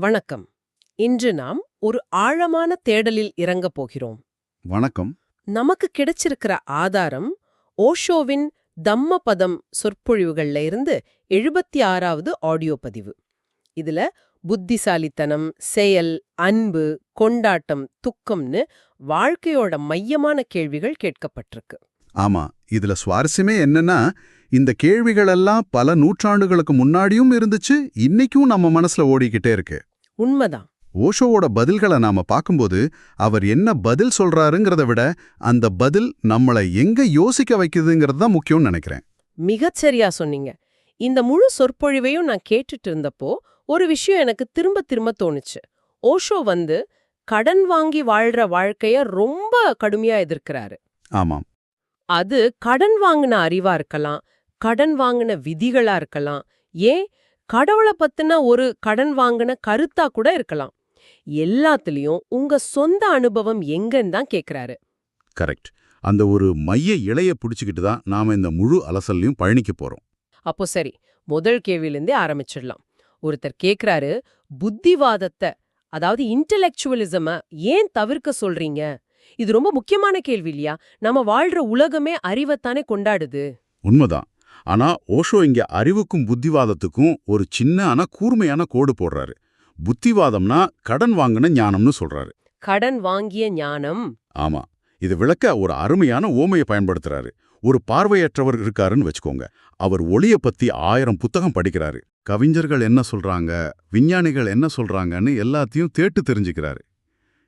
வணக்கம். இன்று நாம் ஒரு ஆழமான தேடலில் இறங்கப் போகிறோம். வணக்கம். நமக்கு கிடைச்சிருக்கிற ஆதாரம் ஓஷோவின் தம்மபதம் சொற்பொழிவுகள்ல இருந்து எழுபத்தி ஆறாவது ஆடியோ பதிவு. இதுல புத்திசாலித்தனம் செயல் அன்பு கொண்டாட்டம் துக்கம்னு வாழ்க்கையோட மையமான கேள்விகள் கேட்கப்பட்டிருக்கு. ஆமா இதுல சுவாரஸ்யமே என்னன்னா இந்த கேள்விகளெல்லாம் பல நூற்றாண்டுகளுக்கு முன்னாடியும் இருந்துச்சு இன்னைக்கும் நம்ம மனசுல ஓடிக்கிட்டே இருக்கு. உண்மைதான். ஓஷோவோட பதில்களை நாம பார்க்கும்போது அவர் என்ன பதில் சொல்றாருங்கிறத விட அந்த பதில் நம்மளை எங்க யோசிக்க வைக்குதுங்கிறது தான் முக்கியம்னு நினைக்கிறேன். மிகச்சரியா சொன்னீங்க. இந்த முழு சொற்பொழிவையும் நான் கேட்டுட்டு இருந்தப்போ ஒரு விஷயம் எனக்கு திரும்ப திரும்ப தோணுச்சு. ஓஷோ வந்து கடன் வாங்கி வாழ்ற வாழ்க்கைய ரொம்ப கடுமையா எதிர்க்கிறாரு. ஆமாம். அது கடன் வாங்கின அறிவா இருக்கலாம் கடன் வாங்கின விதிகளா இருக்கலாம் ஏன் கடவுளை பத்தின ஒரு கடன் வாங்கின கருத்தா கூட இருக்கலாம். எல்லாத்துலயும் உங்க சொந்த அனுபவம் எங்கன்னு தான் கேக்குறாரு. கரெக்ட். அந்த ஒரு மைய இலைய பிடிச்சுக்கிட்டு தான் நாம இந்த முழு அலசல்லையும் பயணிக்க போறோம். அப்போ சரி முதல் கேள்வியிலிருந்தே ஆரம்பிச்சிடலாம். ஒருத்தர் கேக்குறாரு புத்திவாதத்தை அதாவது இன்டெலெக்சுவலிசம ஏன் தவிர்க்க சொல்றீங்க? இது ரொம்ப முக்கியமான கேள்வி இல்லையா? நம்ம வாழ்ற உலகமே அறிவைத்தானே கொண்டாடுது. உண்மைதான். ஆனா ஓஷோ இங்க அறிவுக்கும் புத்திவாதத்துக்கும் ஒரு சின்ன ஆனா கூர்மையான கோடு போடுறாரு. புத்திவாதம்னா கடன் வாங்கின ஞானம்னு சொல்றாரு. கடன் வாங்கிய ஞானம். ஆமா. இது விளக்க ஒரு அருமையான ஓமையை பயன்படுத்துறாரு. ஒரு பார்வையற்றவர் இருக்காருன்னு வச்சுக்கோங்க. அவர் ஒளிய பத்தி ஆயிரம் புத்தகம் படிக்கிறாரு. கவிஞர்கள் என்ன சொல்றாங்க? விஞ்ஞானிகள் என்ன சொல்றாங்கன்னு எல்லாத்தையும் தேட்டு தெரிஞ்சுக்கிறாரு.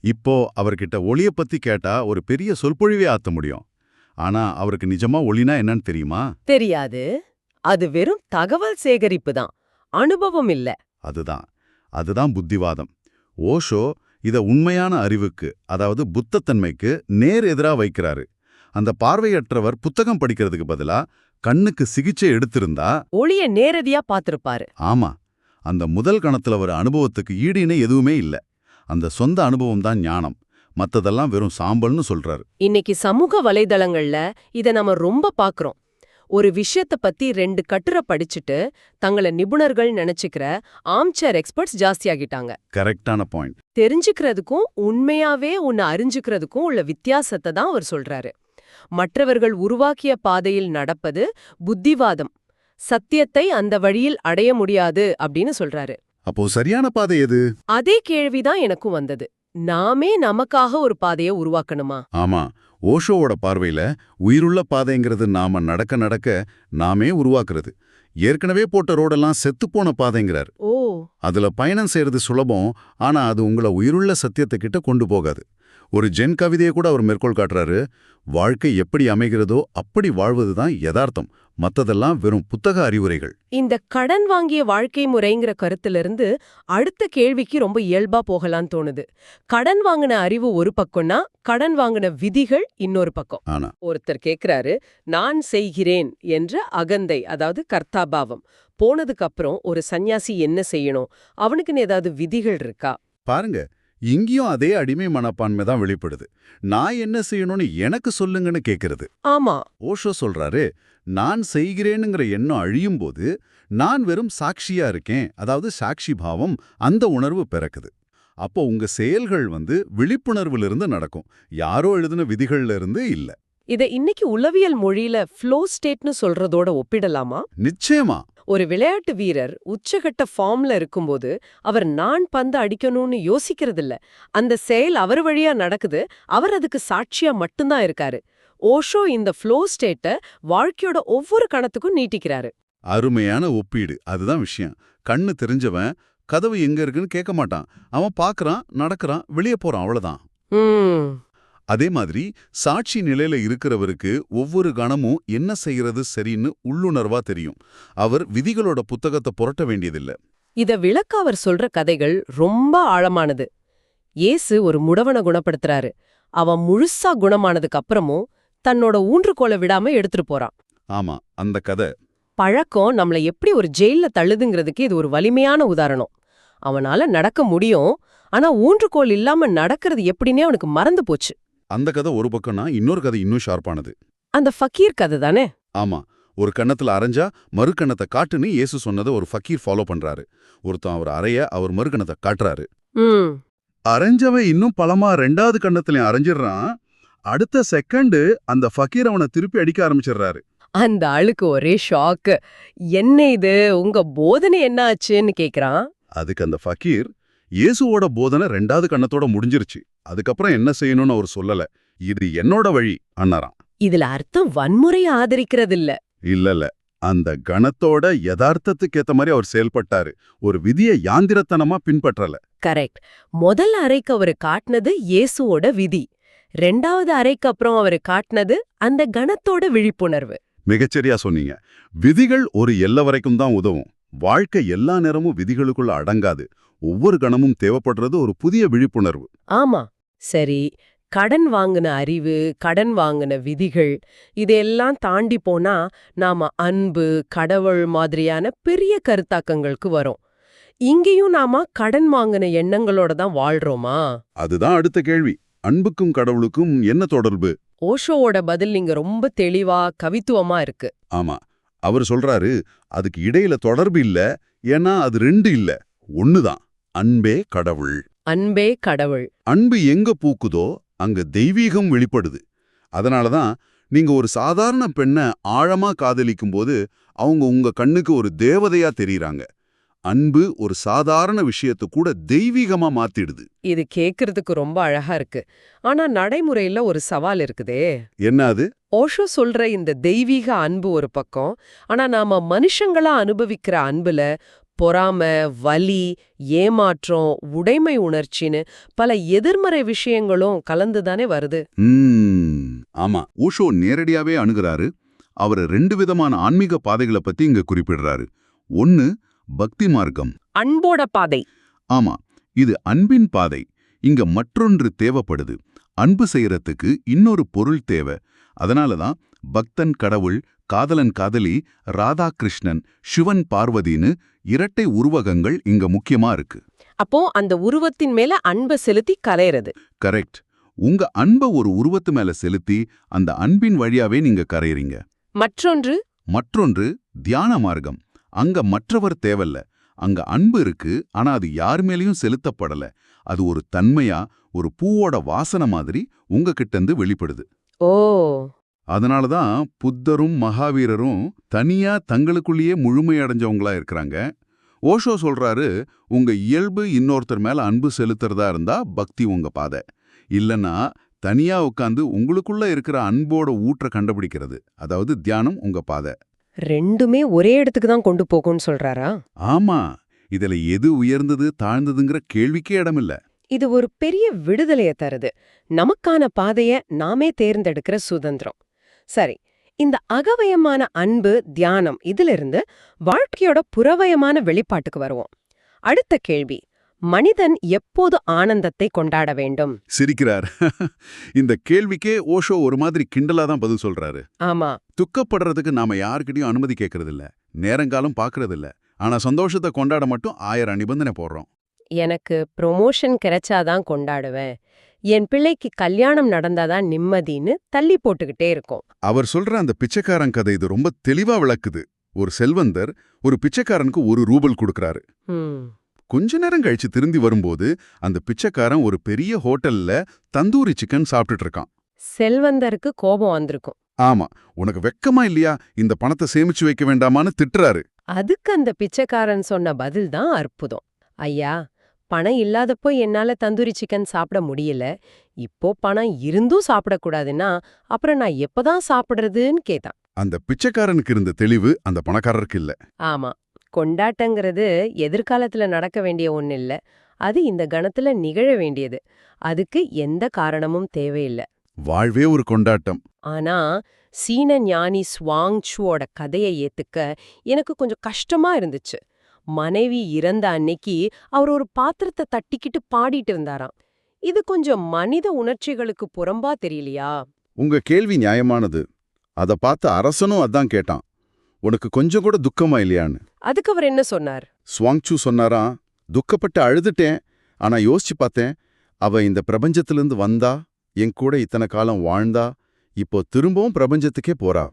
இப்போ அவர்கிட்ட ஒளிய பத்தி கேட்டா ஒரு பெரிய சொற்பொழிவே ஆத்த முடியும். ஆனா அவருக்கு நிஜமா ஒளினா என்னன்னு தெரியுமா? தெரியாது. அது வெறும் தகவல் சேகரிப்பு தான். அனுபவம் இல்ல. அதுதான். அதுதான் புத்திவாதம். ஓஷோ இத உண்மையான அறிவுக்கு அதாவது புத்தத்தன்மைக்கு நேர் எதிரா வைக்கிறாரு. அந்த பார்வையற்றவர் புத்தகம் படிக்கிறதுக்கு பதிலா கண்ணுக்கு சிகிச்சை எடுத்திருந்தா ஒளிய நேரடியா பாத்திருப்பாரு ஆமா. அந்த முதல் கணத்துல வர அனுபவத்துக்கு ஈடு இணை எதுவுமே இல்ல. அந்த சொந்த அனுபவம் தான் ஞானம். மத்ததெல்லாம் வெறும் சாம்பல்னு சொல்றாரு. இன்னைக்கு சமூக வலைதளங்கள்ல இத நம்ம ரொம்ப பாக்குறோம். ஒரு விஷயத்த பத்தி ரெண்டு கட்டுரை படிச்சுட்டு தங்கள நிபுணர்கள் நினைச்சுக்கிற ஆம்சேர் எக்ஸ்பர்ட்ஸ் ஜாஸ்தியாகிட்டாங்க. கரெக்டான பாயிண்ட். தெரிஞ்சுக்கிறதுக்கும் உண்மையாவே உன்னை அறிஞ்சுக்கிறதுக்கும் உள்ள வித்தியாசத்தை தான் அவர் சொல்றாரு. மற்றவர்கள் உருவாக்கிய பாதையில் நடப்பது புத்திவாதம். சத்தியத்தை அந்த வழியில் அடைய முடியாது அப்படின்னு சொல்றாரு. அப்போ சரியான பாதை எது? அதே கேள்விதான் எனக்கும் வந்தது. நாமே நமக்காக ஒரு பாதையை உருவாக்கணுமா? ஆமா. ஓஷோவோட பார்வையில உயிருள்ள பாதைங்கிறது நாம நடக்க நடக்க நாமே உருவாக்குறது. ஏற்கனவே போட்ட ரோடெல்லாம் செத்துப்போன பாதைங்கிறார். ஓ. அதுல பயணம் செய்யறது சுலபம் ஆனா அது உங்கள உயிருள்ள சத்தியத்தை கிட்ட கொண்டு போகாது. ஒரு ஜென் கவிதையை கூட அவர் மேற்கோள் காட்டுறாரு. வாழ்க்கை எப்படி அமைகிறதோ அப்படி வாழ்வதுதான் யதார்த்தம். மத்ததெல்லாம் வெறும் புத்தக அறிவுரைகள். இந்த கடன் வாங்கிய வாழ்க்கை முறைங்கிற கருத்திலிருந்து அடுத்த கேள்விக்கு ரொம்ப இயல்பா போகலான்னு தோணுது. கடன் வாங்கின அறிவு ஒரு பக்கம்னா கடன் வாங்கின விதிகள் இன்னொரு பக்கம். ஆனா. ஒருத்தர் கேக்குறாரு நான் செய்கிறேன் என்ற அகந்தை அதாவது கர்த்தாபாவம். போனதுக்கு அப்புறம் ஒரு சந்நியாசி என்ன செய்யணும்? அவனுக்குன்னு ஏதாவது விதிகள் இருக்கா? பாருங்க இங்கேயும் அதே அடிமை மனப்பான்மை தான் வெளிப்படுது. நான் என்ன செய்யணும்னு எனக்கு சொல்லுங்கன்னு கேக்குறது. ஆமா. ஓஷோ சொல்றாரு நான் செய்கிறேனுங்கிற எண்ணம் அழியும் போது நான் வெறும் சாட்சியா இருக்கேன். அதாவது சாட்சி பாவம் அந்த உணர்வு பிறக்குது. அப்போ உங்க செயல்கள் வந்து விழிப்புணர்விலிருந்து நடக்கும். யாரோ எழுதின விதிகள்ல இருந்து இல்ல. இத இன்னைக்கு உளவியல் மொழியில ஃப்ளோ ஸ்டேட்னு சொல்றதோட ஒப்பிடலாமா? நிச்சயமா. ஒரு விளையாட்டு வீரர் உச்சகட்ட ஃபார்ம்ல இருக்கும்போது அவர் நான் பந்து அடிக்கணும்னு யோசிக்கிறதில்ல. அந்த செயல் அவர் வழியா நடக்குது. அவர் அதுக்கு சாட்சியா மட்டும்தான் இருக்காரு. ஓஷோ இந்த ஃப்ளோ ஸ்டேட்ட வாழ்க்கையோட ஒவ்வொரு கணத்துக்கும் நீட்டிக்கிறாரு. அருமையான ஒப்பீடு. அதுதான் விஷயம். கண்ணு தெரிஞ்சவன் கதவு எங்க இருக்குன்னு கேட்க மாட்டான். அவன் பார்க்கறான் நடக்கறான் வெளியே போறான். அவ்வளவுதான். அதே மாதிரி சாட்சி நிலையில இருக்கிறவருக்கு ஒவ்வொரு கணமும் என்ன செய்யறது சரின்னு உள்ளுணர்வா தெரியும். அவர் விதிகளோட புத்தகத்தை புரட்ட வேண்டியதில்ல. இத விளக்க அவர் சொல்ற கதைகள் ரொம்ப ஆழமானது. இயேசு ஒரு முடவனை குணப்படுத்துறாரு. அவன் முழுசா குணமானதுக்கு அப்புறமும் தன்னோட ஊன்றுகோலை விடாம எடுத்துட்டு போறான். ஆமா அந்த கதை. பழக்கம் நம்மள எப்படி ஒரு ஜெயில்ல தள்ளுதுங்கிறதுக்கு இது ஒரு வலிமையான உதாரணம். அவனால நடக்க முடியும் ஆனா ஊன்றுகோல் இல்லாம நடக்கிறது எப்படின்னே அவனுக்கு மறந்து போச்சு. அந்த கதை ஒரு பக்கம்னா இன்னொரு கதை இன்னும் ஷார்ப்பானது அந்த ஃபக்கீர் கதை தானே? ஆமா. ஒரு கன்னத்துல அரைஞ்சா மறு கன்னத்தை காட்டுன்னு இயேசு சொன்னதை ஒரு ஃபக்கீர் ஃபாலோ பண்றாரு. ஒருத்தன் அவர் அறைய அவர் மறு கன்னத்தை காட்டுறாரு அரைஞ்சவன் இன்னும் பலமா ரெண்டாவது கன்னத்துலயும் அரைஞ்சிடுறான். அடுத்த செகண்டு அந்த ஃபக்கீர் அவனை திருப்பி அடிக்க ஆரம்பிச்சிடுறாரு. அந்த ஆளுக்கு ஒரே ஷாக்கு என்ன இது? உங்க போதனை என்ன ஆச்சுன்னு கேக்குறான்? அதுக்கு அந்த ஃபக்கீர் இயேசுவோட போதனை ரெண்டாவது கன்னத்தோட முடிஞ்சிருச்சு. அதுக்கப்புறம் என்ன செய்யணும்னு அவர் சொல்லல. இது என்னோட வழி அண்ணாராம் இதுல அர்த்தம் வன்முறையை ஆதரிக்கிறது இல்ல இல்லல்ல அந்த கணத்தோட யதார்த்தத்துக்கு ஏத்த மாதிரி அவர் செயல்பட்டாரு. ஒரு விதியை யாந்திரத்தனமா பின்பற்றல. கரெக்ட். முதல் அறைக்கு அவரு காட்டினது இயேசுவோட விதி. ரெண்டாவது அறைக்கு அப்புறம் அவரு காட்டினது அந்த கணத்தோட விழிப்புணர்வு. மிகச்சரியா சொன்னீங்க. விதிகள் ஒரு எல்லை வரைக்கும் தான் உதவும். வாழ்க்கை எல்லா நேரமும் விதிகளுக்குள்ள அடங்காது. ஒவ்வொரு கணமும் தேவைப்படுறது ஒரு புதிய விழிப்புணர்வு. ஆமா. சரி கடன் வாங்கின அறிவு கடன் வாங்கின விதிகள் இதெல்லாம் தாண்டி போனா நாம அன்பு கடவுள் மாதிரியான பெரிய கருத்தாக்கங்களுக்கு வரோம். இங்கேயும் நாம கடன் வாங்கின எண்ணங்களோட தான் வாழ்றோமா? அதுதான் அடுத்த கேள்வி. அன்புக்கும் கடவுளுக்கும் என்ன தொடர்பு? ஓஷோவோட பதில் இங்க ரொம்ப தெளிவா கவித்துவமா இருக்கு. ஆமா. அவர் சொல்றாரு அதுக்கு இடையில தொடர்பு இல்ல ஏன்னா அது ரெண்டு இல்ல. ஒண்ணுதான். அன்பே கடவுள். அன்பே கடவுள். அன்பு எங்க பூக்குதோ அங்க தெய்வீகம் வெளிப்படுது. அதனாலதான் நீங்க ஒரு சாதாரண பெண்ணை ஆழமா காதலிக்கும் போது அவங்க உங்க கண்ணுக்கு ஒரு தேவதையா தெரியறாங்க. அன்பு ஒரு சாதாரண விஷயத்தை கூட தெய்வீகமா மாத்திடுது. இது கேக்குறதுக்கு ரொம்ப அழகா இருக்கு. ஆனா நடைமுறையில ஒரு சவால் இருக்குதே. என்ன அது? ஓஷோ சொல்ற இந்த தெய்வீக அன்பு ஒரு பக்கம் ஆனா நாம மனுஷங்களா அனுபவிக்கிற அன்புல பொறாம வலி ஏமாற்றம் உடைமை உணர்ச்சின்னு பல எதிர்மறை விஷயங்களும் கலந்துதானே வருது. ம், ஆமா. ஊஷோ நேரடியாவே அணுகுறாரு. அவர் ரெண்டு விதமான ஆன்மீக பாதைகளை பத்தி இங்க குறிப்பிடுறாரு. ஒன்னு பக்தி மார்க்கம். அன்போட பாதை. ஆமா. இது அன்பின் பாதை. இங்க மற்றொன்று தேவைப்படுது. அன்பு செய்யறதுக்கு இன்னொரு பொருள் தேவை. அதனால தான் பக்தன் கடவுள் காதலன் காதலி ராதா கிருஷ்ணன் சிவன் பார்வதின்னு இரட்டை உருவகங்கள் இங்க முக்கியமா இருக்கு. அப்போ அந்த உருவத்தின் மேல அன்பை செலுத்தி கரையிறது. கரெக்ட். உங்க அன்பை ஒரு உருவத்து மேல செலுத்தி அந்த அன்பின் வழியாவே நீங்க கரையறீங்க. மற்றொன்று? மற்றொன்று தியான மார்க்கம். அங்க மற்றவர் தேவல்ல. அங்க அன்பு இருக்கு ஆனா அது யார் மேலயும் செலுத்தப்படல. அது ஒரு தன்மையா ஒரு பூவோட வாசனை மாதிரி உங்ககிட்ட இருந்து வெளிப்படுது. ஓ. அதனால தான் புத்தரும் மகாவீரரும் தனியா தங்களுக்குள்ளேயே முழுமையடைஞ்சவங்களா இருக்கிறாங்க. ஓஷோ சொல்றாரு உங்க இயல்பு இன்னொருத்தர் மேல அன்பு செலுத்துறதா இருந்தா பக்தி உங்க பாதை. இல்லனா தனியா உட்காந்து உங்களுக்குள்ள இருக்கிற அன்போட ஊற்ற கண்டுபிடிக்கிறது. அதாவது தியானம் உங்க பாதை. ரெண்டுமே ஒரே இடத்துக்கு தான் கொண்டு போகும்னு சொல்றாரா? ஆமா. இதுல எது உயர்ந்தது தாழ்ந்ததுங்கிற கேள்விக்கே இடமில்ல. இது ஒரு பெரிய விடுதலைய தருது. நமக்கான பாதைய நாமே தேர்ந்தெடுக்கிற சுதந்திரம். சரி இந்த அகவயமான அன்பு தியானம் இதிலிருந்து வாழ்க்கையோட புறவயமான வெளிப்பாட்டுக்கு வருவோம். அடுத்த கேள்வி மனிதன் எப்போது ஆனந்தத்தை கொண்டாட வேண்டும்? சிரிக்கிறார். இந்த கேள்விக்கே ஓஷோ ஒரு மாதிரி கிண்டலா தான் பதில் சொல்றாரு. ஆமா. துக்கப்படுறதுக்கு நாம யாருக்கிட்டையும் அனுமதி கேட்கறதில்ல நேரங்காலம் பார்க்கறதில்ல ஆனா சந்தோஷத்தை கொண்டாட மட்டும் ஆயிரம் நிபந்தனை போடுறோம். எனக்கு ப்ரொமோஷன் கிடைச்சாதான் கொண்டாடுவேன். என் பிள்ளைக்கு கல்யாணம் நடந்தாதான் நிம்மதின்னு தள்ளி போட்டுக்கிட்டே இருக்கும். அவர் சொல்ற அந்த பிச்சைக்காரன் கதை இது ரொம்ப தெளிவா விளக்குது. ஒரு செல்வந்தர் ஒரு பிச்சைக்காரனுக்கு ஒரு ரூபல் கொடுக்கறாரு. கொஞ்ச நேரம் கழிச்சு திரும்பி வரும்போது அந்த பிச்சைக்காரன் ஒரு பெரிய ஹோட்டல்ல தந்தூரி சிக்கன் சாப்பிட்டுட்டு இருக்கான். செல்வந்தருக்கு கோபம் வந்திருக்கும். ஆமா உனக்கு வெக்கமா இல்லையா? இந்த பணத்தை சேமிச்சு வைக்க வேண்டாமான்னு திட்டுறாரு. அதுக்கு அந்த பிச்சைக்காரன் சொன்ன பதில் தான் அற்புதம். ஐயா பணம் இல்லாதப்போ என்னால தந்தூரி சிக்கன் சாப்பிட முடியல. இப்போ பணம் இருந்தும் சாப்பிடக்கூடாதுன்னா அப்புறம் நான் எப்பதான் சாப்பிடுறதுன்னு கேட்டான். அந்த பிச்சைக்காரனுக்கு இருந்த தெளிவு அந்த பணக்காரருக்கு இல்ல. ஆமா. கொண்டாட்டங்கிறது எதிர்காலத்துல நடக்க வேண்டிய ஒண்ணு இல்ல. அது இந்த கணத்துல நிகழ வேண்டியது. அதுக்கு எந்த காரணமும் தேவையில்லை. வாழ்வே ஒரு கொண்டாட்டம். ஆனா சீன ஞானி ஸ்வாங் சுவோட கதையை ஏத்துக்க எனக்கு கொஞ்சம் கஷ்டமா இருந்துச்சு. மனைவி இறந்த அன்னைக்கு அவர் ஒரு பாத்திரத்தை தட்டிக்கிட்டு பாடிட்டு இருந்தாராம். இது கொஞ்சம் மனித உணர்ச்சிகளுக்கு புறம்பா தெரியலையா? உங்க கேள்வி நியாயமானது. அத பார்த்து அரசனும் அதான் கேட்டான். உனக்கு கொஞ்சம் கூட துக்கமா இல்லையான்னு? அதுக்கு அவர் என்ன சொன்னார்? ஸ்வாங்சு சொன்னாராம் துக்கப்பட்டு அழுதுட்டேன். ஆனா யோசிச்சு பார்த்தேன் அவ இந்த பிரபஞ்சத்திலிருந்து வந்தா என் கூட இத்தனை காலம் வாழ்ந்தா இப்போ திரும்பவும் பிரபஞ்சத்துக்கே போறா.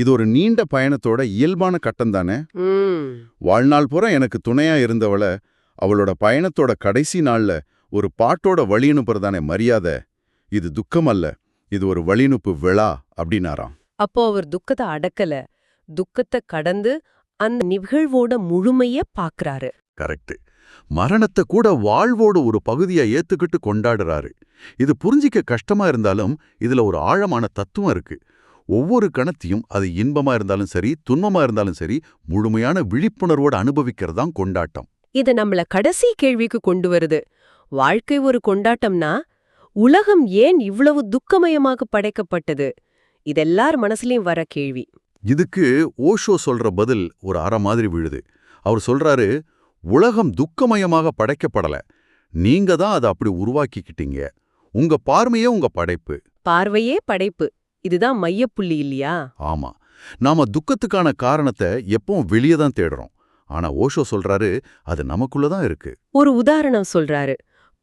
இது ஒரு நீண்ட பயணத்தோட இயல்பான கட்டம் தானே? வாழ்நாள் பூரா எனக்கு துணையா இருந்தவள அவளோட பயணத்தோட கடைசி நாள்ல ஒரு பாட்டோட வழியனுப்புறதானே மரியாதை? இது துக்கம் அல்ல இது ஒரு வழியனுப்பு விழா அப்படின்னாராம். அப்போ அவர் துக்கத்தை அடக்கல. துக்கத்தை கடந்து அந்த நிகழ்வோட முழுமைய பாக்குறாரு. கரெக்ட் மரணத்தை கூட வாழ்வோட ஒரு பகுதியா ஏத்துக்கிட்டு கொண்டாடுறாரு. இது புரிஞ்சிக்க கஷ்டமா இருந்தாலும் இதுல ஒரு ஆழமான தத்துவம் இருக்கு. ஒவ்வொரு கணத்தையும் அது இன்பமா இருந்தாலும் சரி துன்பமா இருந்தாலும் சரி முழுமையான விழிப்புணர்வோட அனுபவிக்கிறதான் கொண்டாட்டம். இது நம்மள கடைசி கேள்விக்கு கொண்டு வருது. வாழ்க்கை ஒரு கொண்டாட்டம்னா உலகம் ஏன் இவ்வளவு துக்கமயமாக படைக்கப்பட்டது? இதெல்லார் மனசுலயும் வர கேள்வி. இதுக்கு ஓஷோ சொல்ற பதில் ஒரு அற மாதிரி விழுது. அவர் சொல்றாரு உலகம் துக்கமயமாக படைக்கப்படல. நீங்க தான் அதை அப்படி உருவாக்கிக்கிட்டீங்க. உங்க பார்வையே உங்க படைப்பு. பார்வையே படைப்பு. இதுதான் மையப்புள்ளி இல்லையா? ஆமா. நாம துக்கத்துக்கான காரணத்தை எப்பவும் வெளியே தான் தேடுறோம். ஆனா ஓஷோ சொல்றாரு அது நமக்குள்ள தான் இருக்கு. ஒரு உதாரணம் சொல்றாரு.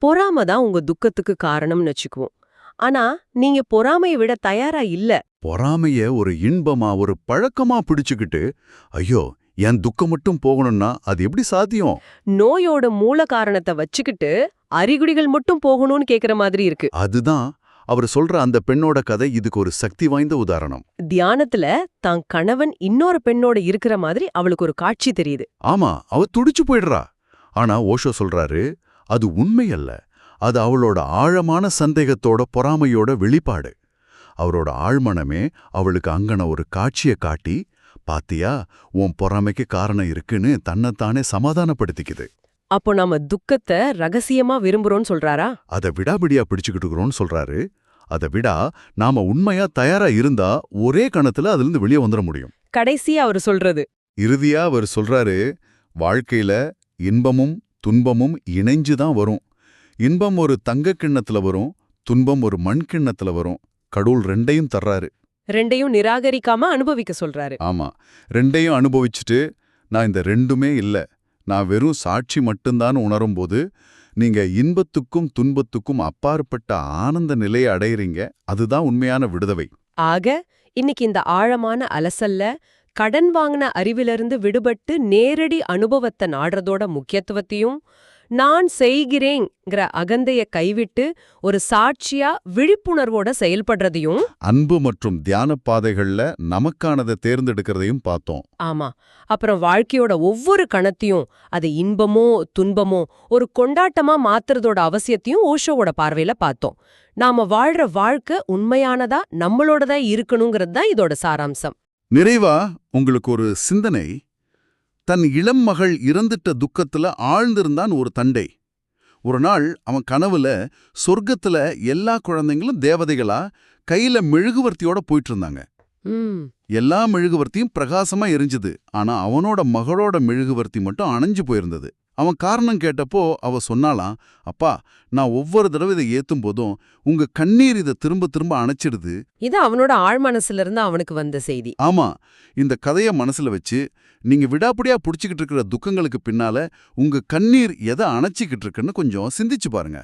பொறாம தான் உங்க துக்கத்துக்கு காரணம்னு வச்சுக்குவோம். ஆனா நீங்க பொறாமையை விட தயாரா இல்ல. பொறாமைய ஒரு இன்பமா ஒரு பழக்கமா பிடிச்சுக்கிட்டு ஐயோ என் துக்கம் மட்டும் போகணும்னா அது எப்படி சாத்தியம்? நோயோட மூல காரணத்தை வச்சுக்கிட்டு அறிகுறிகள் மட்டும் போகணும்னு கேக்குற மாதிரி இருக்கு. அதுதான் அவர் சொல்ற அந்த பெண்ணோட கதை இதுக்கு ஒரு சக்தி வாய்ந்த உதாரணம். தியானத்துல தான் கணவன் இன்னொரு பெண்ணோட இருக்கிற மாதிரி அவளுக்கு ஒரு காட்சி தெரியுது. ஆமா அவ துடிச்சு போயிடுறா. ஆனா ஓஷோ சொல்றாரு அது உண்மை அல்ல. அது அவளோட ஆழமான சந்தேகத்தோட பொறாமையோட வெளிப்பாடு. அவரோட ஆழ்மனமே அவளுக்கு அங்கன ஒரு காட்சியை காட்டி பாத்தியா உன் பொறாமைக்கு காரணம் இருக்குன்னு தன்னைத்தானே சமாதானப்படுத்திக்குது. அப்போ நாம துக்கத்தை ரகசியமா விரும்புறோம்னு சொல்றாரா? அதை விடாபிடியா பிடிச்சுக்கிட்டு இருக்கிறோம்னு சொல்றாரு. அதை விடா நாம உண்மையா தயாரா இருந்தா ஒரே கணத்துல அதிலிருந்து வெளியே வந்துட முடியும். கடைசியா அவர் சொல்றது. இறுதியா அவர் சொல்றாரு வாழ்க்கையில இன்பமும் துன்பமும் இணைஞ்சு தான் வரும். இன்பம் ஒரு தங்க கிண்ணத்துல வரும் துன்பம் ஒரு மண் கிண்ணத்துல வரும். கடவுள் ரெண்டையும் தர்றாரு. ரெண்டையும் நிராகரிக்காம அனுபவிக்க சொல்றாரு. ஆமா. ரெண்டையும் அனுபவிச்சுட்டு நான் இந்த ரெண்டுமே இல்ல. நான் வெறும் சாட்சி மட்டும்தான் உணரும்போது நீங்க இன்பத்துக்கும் துன்பத்துக்கும் அப்பாற்பட்ட ஆனந்த நிலையை அடையறீங்க. அதுதான் உண்மையான விடுதலை. ஆக இன்னைக்கு இந்த ஆழமான அலசல்ல கடன் வாங்கின அறிவிலிருந்து விடுபட்டு நேரடி அனுபவத்தை நாடுறதோட முக்கியத்துவத்தையும் நான் செய்கிறேங்கிற அகந்தைய கைவிட்டு ஒரு சாட்சியா விழிப்புணர்வோட செயல்படுறதையும் அன்பு மற்றும் தியான பாதைகள்ல நமக்கானதை தேர்ந்தெடுக்கிறதையும் பார்த்தோம். ஆமா. அப்புறம் வாழ்க்கையோட ஒவ்வொரு கணத்தையும் அது இன்பமோ துன்பமோ ஒரு கொண்டாட்டமா மாத்துறதோட அவசியத்தையும் ஓஷோவோட பார்வையில பார்த்தோம். நாம வாழ்ற வாழ்க்கை உண்மையானதா நம்மளோடதா இருக்கணுங்கிறது தான் இதோட சாராம்சம். நிறைவா உங்களுக்கு ஒரு சிந்தனை? தன் இளம் மகள் இறந்துட்ட துக்கத்துல ஆழ்ந்திருந்தான் ஒரு தண்டை. ஒரு நாள் அவன் கனவுல சொர்க்கத்துல எல்லா குழந்தைங்களும் தேவதைகளா கையில மெழுகுவர்த்தியோட போயிட்டு இருந்தாங்க எல்லா மெழுகுவர்த்தியும் பிரகாசமா எரிஞ்சுது. ஆனா அவனோட மகளோட மெழுகுவர்த்தி மட்டும் அணைஞ்சு போயிருந்தது. அவன் காரணம் கேட்டப்போ அவ சொன்னாலாம் அப்பா நான் ஒவ்வொரு தடவை இதை ஏத்தும் போதும் உங்க கண்ணீர் இதை திரும்ப திரும்ப அணைச்சிடுது. இது அவனோட ஆழ்மனசுல இருந்து அவனுக்கு வந்த செய்தி. ஆமா இந்த கதைய மனசுல வச்சு நீங்க விடாப்பிடியா புடிச்சுக்கிட்டு இருக்கிற துக்கங்களுக்கு பின்னால உங்க கண்ணீர் எதை அணைச்சிக்கிட்டு இருக்குன்னு கொஞ்சம் சிந்திச்சு பாருங்க.